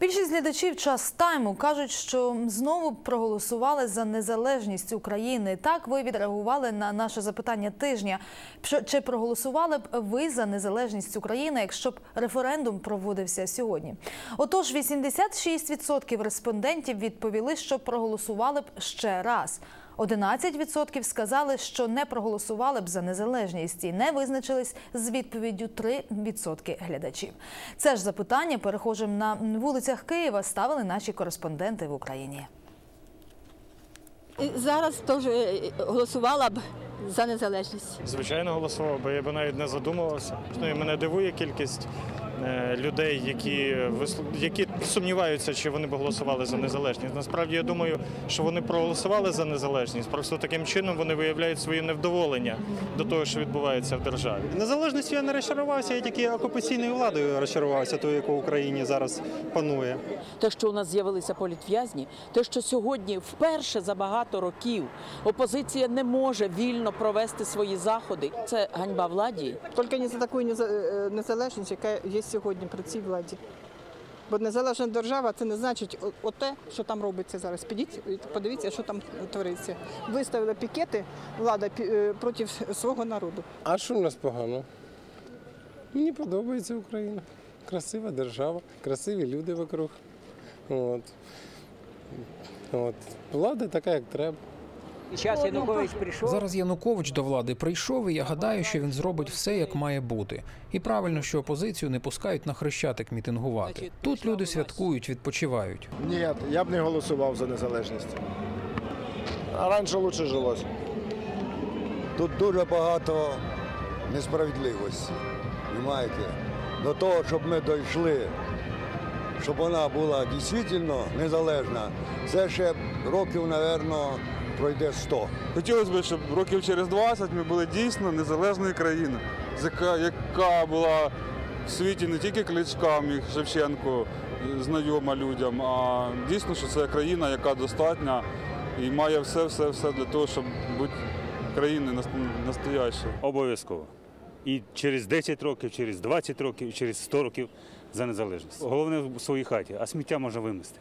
Більшість глядачів час тайму кажуть, що знову проголосували за незалежність України. Так ви відреагували на наше запитання тижня. Чи проголосували б ви за незалежність України, якщо б референдум проводився сьогодні? Отож, 86% респондентів відповіли, що проголосували б ще раз. 11% сказали, що не проголосували б за незалежність і не визначились з відповіддю 3% глядачів. Це ж запитання перехожим на вулицях Києва ставили наші кореспонденти в Україні. Зараз теж е, голосувала б за незалежність. Звичайно, голосував, бо я б навіть не задумувався. Ну і мене дивує кількість людей, які висло- які сумніваються, чи вони б голосували за незалежність. Насправді я думаю, що вони проголосували за незалежність. Просто таким чином вони виявляють своє невдоволення до того, що відбувається в державі. Незалежністю я не розчарувався, я тільки окупаційною владою розчарувався, тою, яка в Україні зараз панує. те, що у нас з'явилися політв'язні, те, що сьогодні вперше за багато років опозиція не може вільно провести свої заходи, це ганьба владі. Тільки не за таку е, незалежність, яка є сьогодні при цій владі. Бо незалежна держава це не значить оте, що там робиться зараз. Підіть, подивіться, що там твориться. Виставили пікети влада е, проти свого народу. А що в нас погано? Мені подобається Україна. Красива держава, красиві люди вокруг. От. От. Влада така, як треба. Зараз Янукович прийшов. Зараз Янукович до влади прийшов, і я гадаю, що він зробить все, як має бути. І правильно, що опозицію не пускають на хрещатик мітингувати. Тут люди святкують, відпочивають. Ні, я б не голосував за незалежність. А раніше краще жилось. Тут дуже багато несправедливості. Понимаєте? До того, щоб ми дійшли, щоб вона була дійсно незалежна, це ще років, мабуть, пройде 100. Хотілося б, щоб років через 20 ми були дійсно незалежною країною, яка, яка була в світі не тільки кличкам, як Шевченко, е, знайома людям, а дійсно, що це країна, яка достатня і має все, все, все для того, щоб бути країною нас- настоящою. Обов'язково. І через 10 років, через 20 років, через 100 років за незалежність. Головне в своїй хаті, а сміття можна вимести.